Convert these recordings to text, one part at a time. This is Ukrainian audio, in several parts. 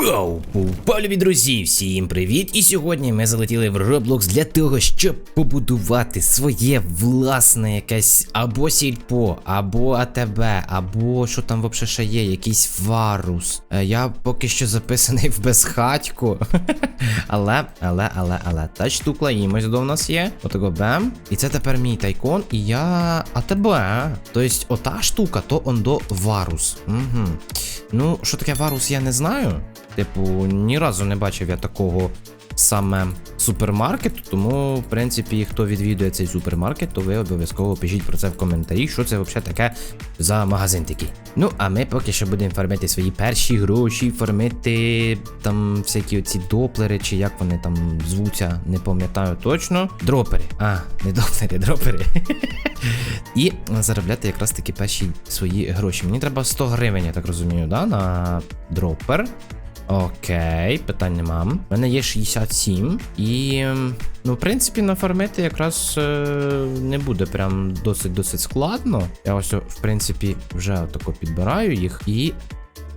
Пау! Павлові друзі, всім привіт! І сьогодні ми залетіли в Roblox для того, щоб побудувати своє власне якесь або сільпо, або АТБ, або що там взагалі ще є, якийсь варус. Е, Я поки що записаний в безхатьку. але, але, але, але, та штука імось до нас є. Отако бем. І це тепер мій тайкон, і я АТБ. Тобто, ота штука, то ондо варус. Угу. Ну, що таке варус, я не знаю. Типу, ні разу не бачив я такого саме супермаркету, тому, в принципі, хто відвідує цей супермаркет, то ви обов'язково пишіть про це в коментарі, що це взагалі таке за магазин такий. Ну, а ми поки що будемо фармити свої перші гроші, фармити там всякі оці доплери, чи як вони там звуться, не пам'ятаю точно. Дропери. А, не доплери, дропери. І заробляти якраз таки перші свої гроші. Мені треба 100 гривень, я так розумію, да, на дропер. Окей, питань нема. У мене є 67. І, ну, в принципі, нафармити якраз е, не буде прям досить-досить складно. Я ось, в принципі, вже отако підбираю їх і.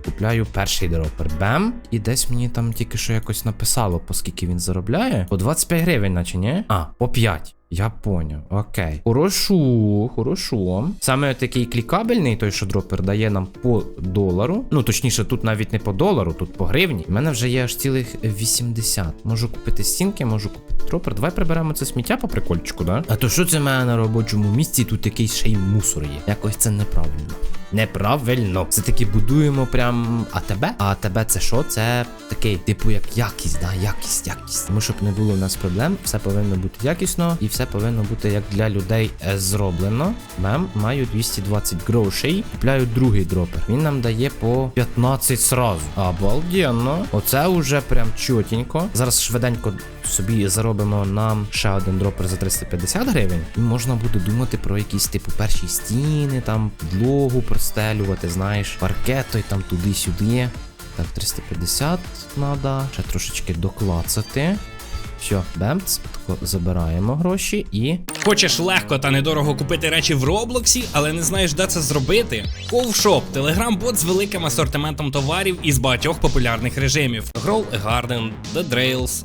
Купляю перший дропер. Бем. І десь мені там тільки що якось написало, по скільки він заробляє. По 25 гривень, наче ні? А, по 5. Я поняв, окей. Хорошо, хорошо. Саме такий клікабельний, той, що дропер дає нам по долару. Ну, точніше, тут навіть не по долару, тут по гривні. У мене вже є аж цілих 80. Можу купити стінки, можу купити дропер. Давай приберемо це сміття по прикольчику, да? А то що це в мене на робочому місці? Тут якийсь ще й мусор є. Якось це неправильно. Неправильно. Це таки будуємо прям АТБ. А АТБ це що? Це такий, типу, як якість, да, якість, якість. Тому щоб не було у нас проблем, все повинно бути якісно і все повинно бути як для людей е, зроблено. Мем, маю 220 грошей. Купляю другий дропер. Він нам дає по 15 сразу. Обалденно. Оце уже прям чотенько. Зараз швиденько собі заробимо нам ще один дропер за 350 гривень. І можна буде думати про якісь типу перші стіни, там підлогу простелювати, знаєш, паркет той там туди-сюди. Так, 350 треба. Ще трошечки доклацати. Все, бемц, забираємо гроші і. Хочеш легко та недорого купити речі в Роблоксі, але не знаєш, де це зробити? Ковшоп телеграм-бот з великим асортиментом товарів із багатьох популярних режимів: Grow a Garden, The Drails,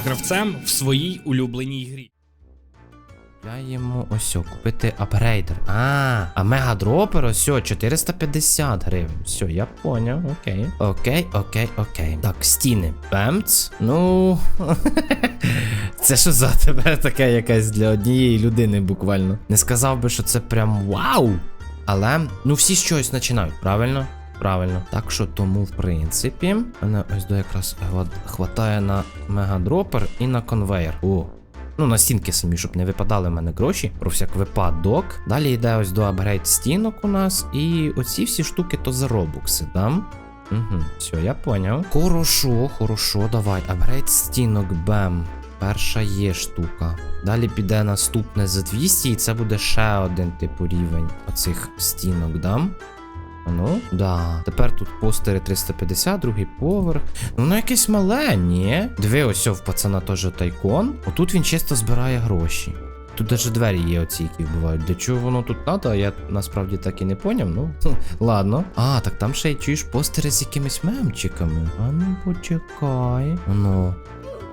гравцем в своїй улюбленій грі. Купляємо ось купити апгрейдер. А, а мегадропер ось о, 450 гривень. Все, я поняв, окей. Окей, окей, окей. Так, стіни. Бемц. Ну. це що за тебе таке якесь для однієї людини буквально. Не сказав би, що це прям вау. Але, ну всі чогось починають, правильно? Правильно. Так що тому, в принципі, мене ось до якраз хватає на мегадропер і на конвейер. О, Ну, на стінки самі, щоб не випадали в мене гроші, про всяк випадок. Далі йде ось до апгрейд стінок у нас. І оці всі штуки то за робокси, да? Угу, все, я поняв. Хорошо, хорошо, давай. Апгрейд стінок, бем. Перша є штука. Далі піде наступне за 200, і це буде ще один типу рівень оцих стінок, да? Ну, да. Тепер тут постери 350, другий поверх. Ну, воно якесь мале, ні? Диви, ось в пацана теж тайкон. Отут він чисто збирає гроші. Тут навіть двері є оці, які вбивають. Для чого воно тут надо, я насправді так і не поняв. Ну, ладно. А, так там ще й чуєш постери з якимись мемчиками. А ну почекай. Ну.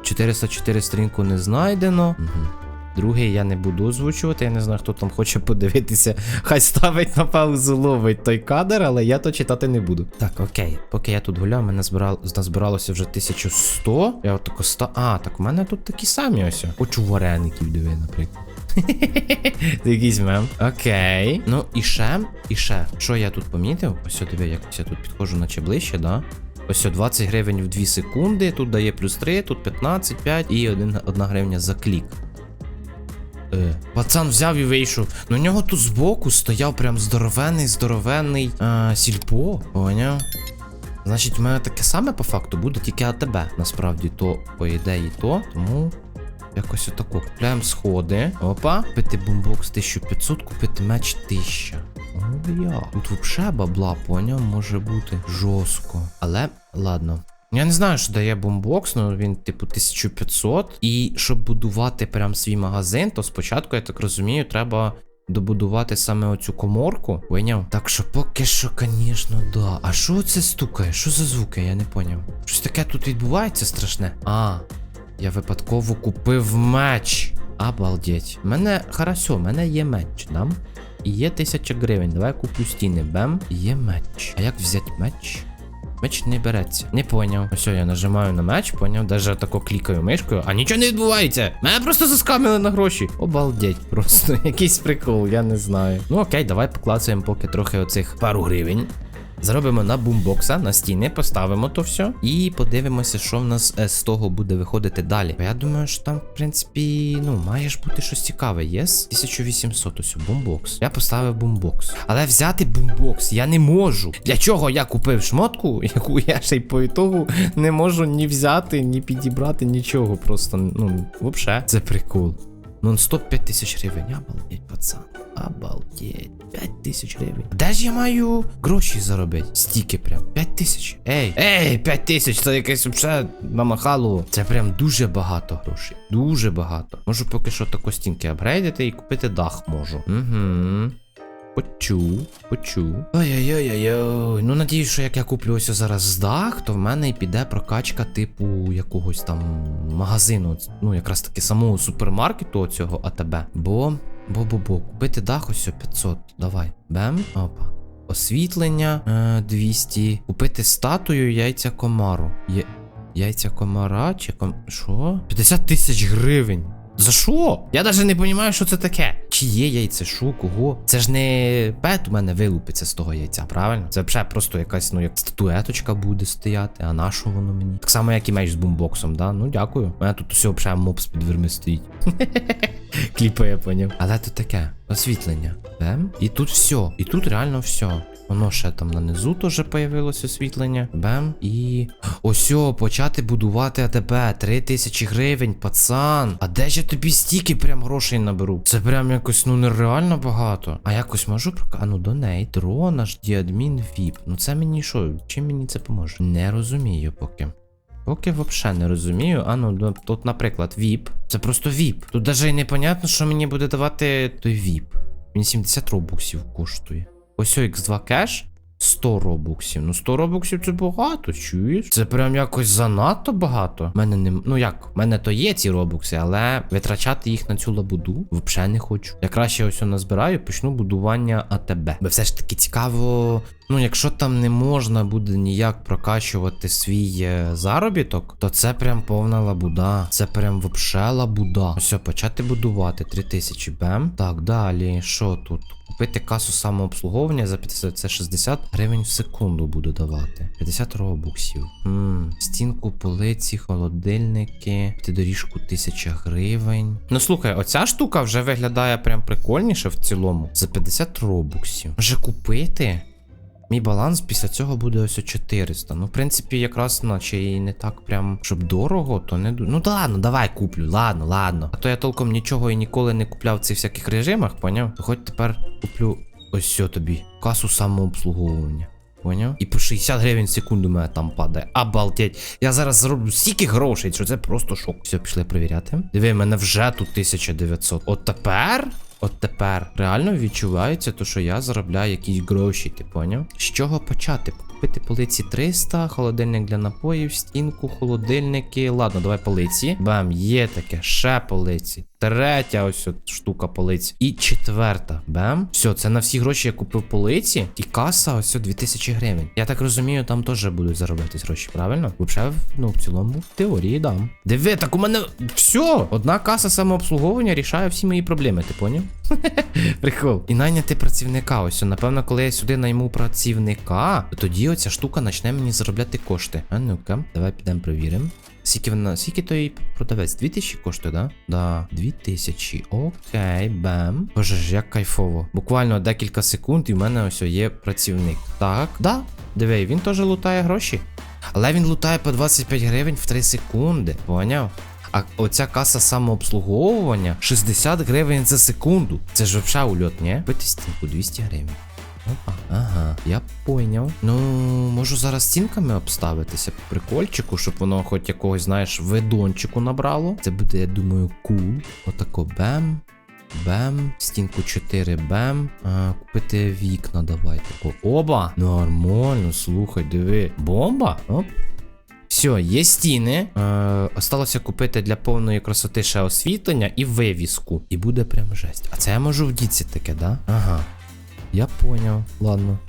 404 сторінку не знайдено. Угу. Другий я не буду озвучувати, я не знаю, хто там хоче подивитися. Хай ставить на паузу, ловить той кадр, але я то читати не буду. Так, окей. Поки я тут гуляв, мене збирал... назбиралося вже 1100. Я отако 100. А, так в мене тут такі самі ось. Хочу вареників, диви, наприклад. Якийсь мем. Окей. Ну і ще, і ще. Що я тут помітив? Ось, диви, якось я тут підходжу, наче ближче, да? Ось 20 гривень в 2 секунди, тут дає плюс 3, тут 15, 5 і 1, 1 гривня за клік. Е, пацан взяв і вийшов. У нього тут збоку стояв прям здоровенний, здоровенний е, сільпо. Поняв? Значить, в мене таке саме по факту буде тільки АТБ. Насправді, то по ідеї то. Тому якось отако. Купляємо сходи. Опа. Купити бумбокс 1500, купити меч 1000. О, я. Тут взагалі бабла, поняв, може бути жорстко. Але ладно. Я не знаю, що дає бомбокс, ну він типу 1500. І щоб будувати прям свій магазин, то спочатку, я так розумію, треба добудувати саме оцю коморку. Поняв? Так що поки що, звісно, да. А що це стукає? Що за звуки? Я не поняв. Щось таке тут відбувається страшне. А, я випадково купив меч. Обалдеть. Мене хорошо, мене є меч, да? І є 1000 гривень. Давай куплю стіни. Бем. Є меч. А як взяти меч? Меч не береться. Не поняв. Все, я нажимаю на меч, поняв. Даже тако клікаю мишкою, а нічого не відбувається. Мене просто заскамили на гроші. Обалдеть. Просто якийсь прикол, я не знаю. Ну окей, давай поклацаємо поки трохи оцих пару гривень. Зробимо на бумбокса, на стіни, поставимо то все. І подивимося, що в нас е, з того буде виходити далі. Бо я думаю, що там, в принципі, ну, має ж бути щось цікаве. Єс? 1800 ось бумбокс. Я поставив бумбокс. Але взяти бумбокс я не можу. Для чого я купив шмотку, яку я ще й по ітогу не можу ні взяти, ні підібрати, нічого. Просто, ну, взагалі, це прикол. Нон-стоп 5 тисяч гривень. Обалдеть, пацан. Обалдеть. 5 тисяч гривень. Де ж я маю гроші заробити? Стільки прям. 5 тисяч. Ей, ей, 5 тисяч, це якесь взагалі намахало. Це прям дуже багато грошей. Дуже багато. Можу поки що тако стінки апгрейдити і купити дах можу. Угу. Почув, почув. Ой-ой-ой-ой. Ну надіюсь, що як я куплю ось зараз дах, то в мене і піде прокачка типу якогось там магазину. Ну, якраз таки самого супермаркету цього АТБ. Бо. Бо-бо-бо, купити дах ось 500. Давай. Бем. Опа. Освітлення е, 200. Купити статую яйця комару. Є... Яйця комара чи ком. Що? 50 тисяч гривень. За що? Я навіть не розумію, що це таке. Чи є яйце, що, кого? Це ж не пет у мене вилупиться з того яйця, правильно? Це взагалі просто якась, ну, як статуеточка буде стояти, а на що воно мені? Так само, як і меч з бумбоксом, да? Ну дякую. У мене тут усе взагалі мопс під дверми стоїть. Кліпа, я поняв. Але тут таке освітлення. Бем. І тут все. І тут реально все. Воно ще там нанизу теж появилось освітлення. Бем. І. Ось, почати будувати АТБ. 3 тисячі гривень, пацан. А де ж я тобі стільки прям грошей наберу? Це прям якось ну нереально багато. А якось можу прока. А ну донейт. Дрон аж адмін віп. Ну це мені що? Чим мені це поможе? Не розумію поки. Поки взагалі не розумію. А ну, тут, наприклад, VIP. Це просто VIP. Тут навіть і непонятно, що мені буде давати той VIP. Він 70 робоксів коштує. Ось о X2 кеш 100 робоксів. Ну 100 робоксів це багато, чуєш? Це прям якось занадто багато. Мене не. Ну як, в мене то є ці робокси, але витрачати їх на цю лабуду взагалі не хочу. Я краще ось назбираю, почну будування АТБ. Бо все ж таки цікаво. Ну, якщо там не можна буде ніяк прокачувати свій е, заробіток, то це прям повна лабуда. Це прям вообще лабуда. Все, почати будувати 3000 бем. Так, далі, що тут? Купити касу самообслуговування за 50, це 60 гривень в секунду буду давати. 50 робоксів. Ммм, стінку, полиці, холодильники, доріжку 1000 гривень. Ну слухай, оця штука вже виглядає прям прикольніше в цілому. За 50 робоксів. Може купити? Мій баланс після цього буде ось о 400. Ну, в принципі, якраз наче і не так прям, щоб дорого, то не Ну да ладно, давай куплю. Ладно, ладно. А то я толком нічого і ніколи не купляв в цих всяких режимах, поняв? То хоч тепер куплю ось що тобі. Касу самообслуговування. Поняв? І по 60 гривень в секунду мене там падає. Обалдеть. Я зараз зароблю стільки грошей, що це просто шок. Все, пішли перевіряти. Диви, мене вже тут 1900. От тепер. От тепер реально відчувається, то, що я заробляю якісь гроші, ти поняв? З чого почати? Купити полиці 300, холодильник для напоїв, стінку, холодильники. Ладно, давай полиці. Бам, є таке, ще полиці. Третя ось от штука полиць. І четверта. Бем. Все, це на всі гроші я купив полиці. І каса ось о 2000 гривень. Я так розумію, там теж будуть заробляти гроші, правильно? Взагалі, ну, в цілому, в теорії дам. Диви, так у мене все. Одна каса самообслуговування рішає всі мої проблеми, ти поняв? Прикол. І найняти працівника. Ось, напевно, коли я сюди найму працівника, то тоді оця штука почне мені заробляти кошти. А ну-ка, давай підемо перевіримо. Скільки вона, скільки той продавець? 2000 коштує, да? Да, 2000. Окей, бем. Боже ж, як кайфово. Буквально декілька секунд і в мене ось є працівник. Так, да. Диви, він теж лутає гроші. Але він лутає по 25 гривень в 3 секунди. Поняв? А оця каса самообслуговування 60 гривень за секунду. Це ж взагалі ульот, ні? Пити стінку 200 гривень. Опа, ага, я поняв. Ну, можу зараз стінками обставитися по прикольчику, щоб воно хоч якогось, знаєш, ведончику набрало. Це буде, я думаю, кул. Отако бем. Бем, стінку 4 бем. А, купити вікна, давай. Тако. Оба! Нормально, слухай, диви. Бомба? Оп. Все, є стіни. Е, осталося купити для повної красоти ще освітлення і вивіску. І буде прям жесть. А це я можу в діці таке, да? Ага. Я поняв. Ладно.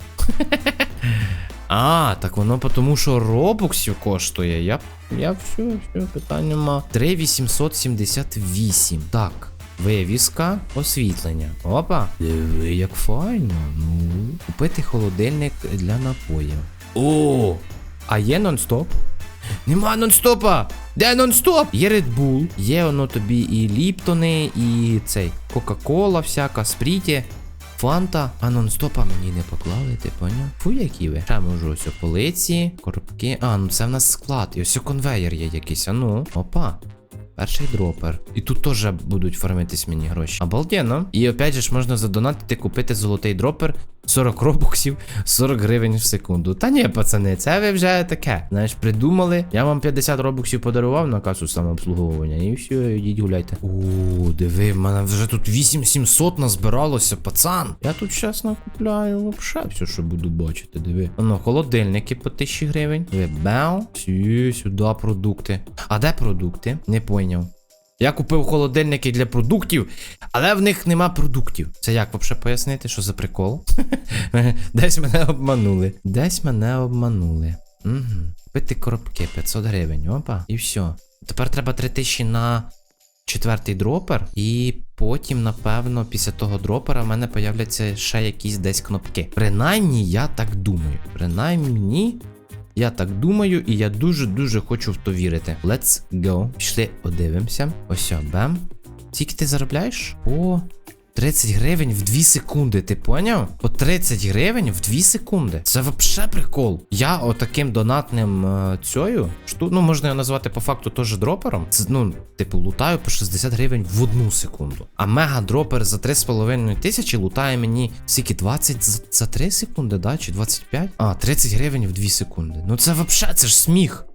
А, так воно тому, що робоксів коштує. Я, я все, все, питань нема. 3878. Так. Вивіска, освітлення. Опа. Диви, як файно. Ну. Купити холодильник для напоїв. О! А є нон-стоп? Нема нон-стопа! Де нон-стоп? Є Red Bull, є воно тобі і Ліптони, і цей Кока-Кола, всяка, спріті. Фанта, а нон-стопа мені не поклали, ти поняв? Фу, які ви. Ще можу ось полиці, коробки. А, ну це в нас склад. І ось конвейер є якийсь. А ну. Опа. Перший дропер. І тут теж будуть фармитись мені гроші. Обалденно. І опять же ж можна задонатити, купити золотий дропер. 40 робоксів, 40 гривень в секунду. Та ні, пацани, це ви вже таке. Знаєш, придумали. Я вам 50 робоксів подарував на касу самообслуговування. І все, йдіть гуляйте. О, диви, в мене вже тут 8700 назбиралося, пацан. Я тут чесно купляю вообще все, що буду бачити. Диви. Ну, холодильники по 1000 гривень. Бау. Всі, сюди продукти. А де продукти? Не пойняв. Я купив холодильники для продуктів, але в них нема продуктів. Це як взагалі пояснити, що за прикол? Десь мене обманули. Десь мене обманули. Угу. Купити коробки 500 гривень. Опа, і все. Тепер треба 3000 на четвертий дропер, і потім, напевно, після того дропера в мене появляться ще якісь десь кнопки. Принаймні, я так думаю. Принаймні. Я так думаю, і я дуже-дуже хочу в то вірити. Let's go. Пішли, подивимося. Ось, бем. Скільки ти заробляєш? О, 30 гривень в 2 секунди, ти поняв? По 30 гривень в 2 секунди. Це вообще прикол. Я отаким донатним е, цьою, шту, ну можна його назвати по факту теж дропером. Це, ну, типу, лутаю по 60 гривень в одну секунду. А мега дропер за 3,5 тисячі лутає мені скільки 20 за, за 3 секунди, да? Чи 25? А, 30 гривень в 2 секунди. Ну це вообще, це ж сміх.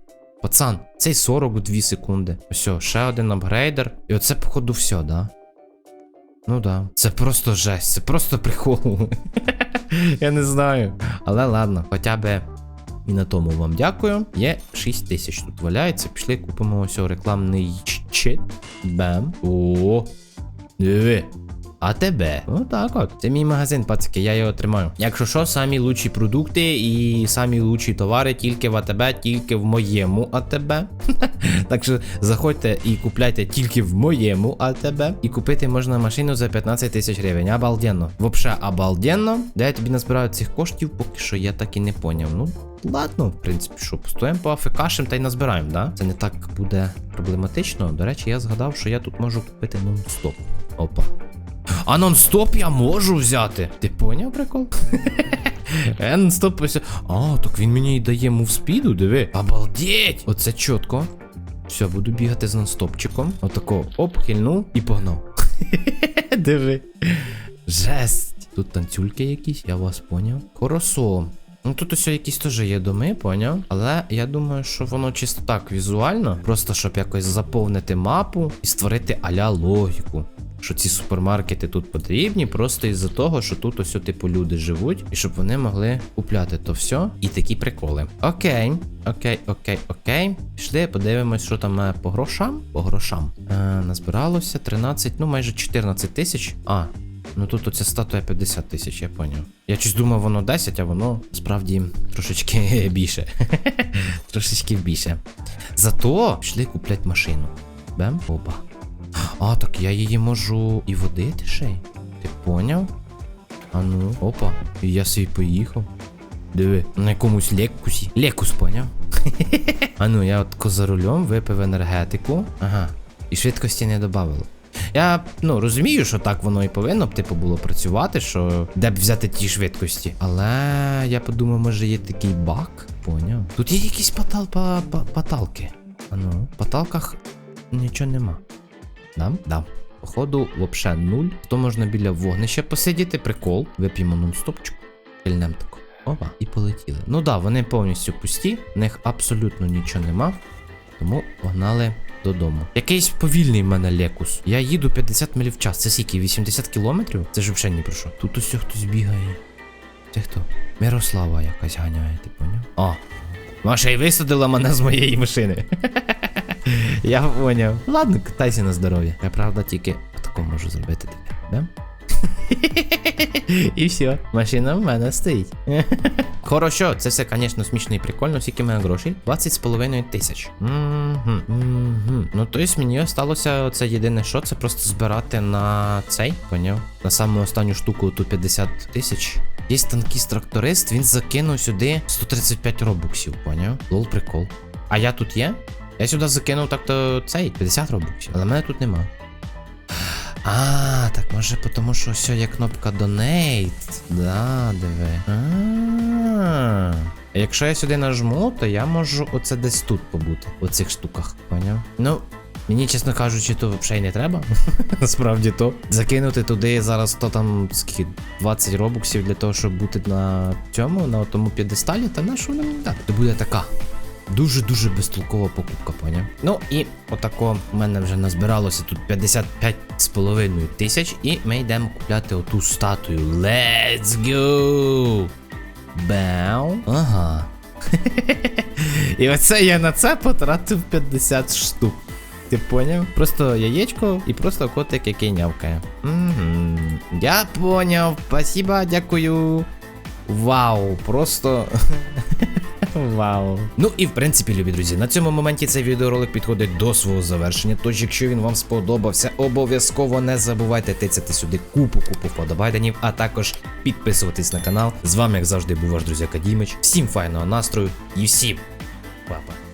Пацан, цей 40 у 2 секунди. Ось, ще один апгрейдер. І оце, походу, все, да? Ну да. Це просто жесть, це просто прикол. Я не знаю. Але ладно, хоча б і на тому вам дякую. Є 6 тисяч тут валяється. Пішли, купимо ось рекламний чит. Бем. О. Диви. А тебе? Отак от. Це мій магазин, пацики, я його тримаю. Якщо що, самі лучші продукти і самі лучші товари тільки в АТБ, тільки в моєму АТБ. так що заходьте і купляйте тільки в моєму АТБ. І купити можна машину за 15 тисяч гривень. Обалденно. Вообще обалденно. Де я тобі назбираю цих коштів, поки що я так і не поняв. Ну, ладно, в принципі, що постоїмо по АФКшим та й назбираємо, да? Це не так буде проблематично. До речі, я згадав, що я тут можу купити нон-стоп. Опа. А нон-стоп я можу взяти. Ти поняв прикол? Нон-стоп ось. А, так він мені і дає мувспіду, диви. Обалдеть! Оце чітко. Все, буду бігати з нон-стопчиком. Отако, оп, хильнув і погнав. Диви. Жесть. Тут танцюльки якісь, я вас поняв. Хорошо. Ну тут ось якісь теж є доми, поняв? Але я думаю, що воно чисто так візуально, просто щоб якось заповнити мапу і створити аля логіку. Що ці супермаркети тут потрібні, просто із-за того, що тут ось, типу, люди живуть, і щоб вони могли купляти то все. І такі приколи. Окей, окей, окей, окей. Пішли, подивимось, що там е, по грошам. По грошам. Е, назбиралося 13, ну майже 14 тисяч. А, Ну тут оця статуя 50 тисяч, я поняв. Я щось думав, воно 10, а воно справді трошечки більше. трошечки більше. Зато пішли куплять машину. Бем? Опа. А, так я її можу і водити ще й. Ти поняв? А ну, опа. І я собі поїхав. Диви, на якомусь лекусі. Лекус, поняв? А ну, я от ко за рулем випив енергетику. Ага. І швидкості не додавало. Я ну розумію, що так воно і повинно б типу було працювати, що де б взяти ті швидкості. Але я подумав, може є такий баг. Поняв. Тут є якісь патал, па, па, паталки. А ну, в паталках нічого нема. Дам? Дам. Походу, вообще нуль. То можна біля вогнища посидіти, прикол. Вип'ємо нон-стопчик. Пильнем тако. Опа, і полетіли. Ну да, вони повністю пусті, в них абсолютно нічого нема. Тому погнали додому. Якийсь повільний в мене лекус. Я їду 50 миль в час. Це скільки? 80 кілометрів? Це ж взагалі ні про що. Тут усе хтось бігає. Це хто? Мирослава якась ганяє, ти поняв? О. Маша і висадила мене з моєї машини. Я поняв. Ладно, катайся на здоров'я. Я правда тільки тако можу зробити. Да? І все, машина в мене стоїть. Хорошо, це все, звісно, смішно і прикольно, скільки мене грошей? 20,5 тисяч. Ну, то мені осталося це єдине що, це просто збирати на цей, поняв? На саму останню штуку ту 50 тисяч. Є танкіст тракторист, він закинув сюди 135 робуксів, поняв? Лол прикол. А я тут є? Я сюди закинув так-то цей 50 робуксів, але мене тут нема. А, так може тому що все є кнопка Donate. Да, диви. А. Якщо я сюди нажму, то я можу оце десь тут побути, у цих штуках, поняв? Ну, мені, чесно кажучи, то взагалі не треба. Насправді то. Закинути туди зараз то там скільки 20 робоксів для того, щоб бути на цьому, на тому п'єдесталі, та на що нам так? То буде така. Дуже-дуже безтолкова покупка, поняв? Ну і отако в мене вже назбиралося тут 55,5 тисяч, і ми йдемо купляти оту статую. Let's go! Бау. Ага. і оце я на це потратив 50 штук. Ти поняв? Просто яєчко і просто котик, який нявкає. Угу. Я поняв. Спасибо, дякую. Вау, просто. Вау. Ну і в принципі, любі друзі, на цьому моменті цей відеоролик підходить до свого завершення. Тож, якщо він вам сподобався, обов'язково не забувайте тицяти сюди купу купу вподобайденів, а також підписуватись на канал. З вами, як завжди, був ваш друзяка Дімич. Всім файного настрою і всім па-па.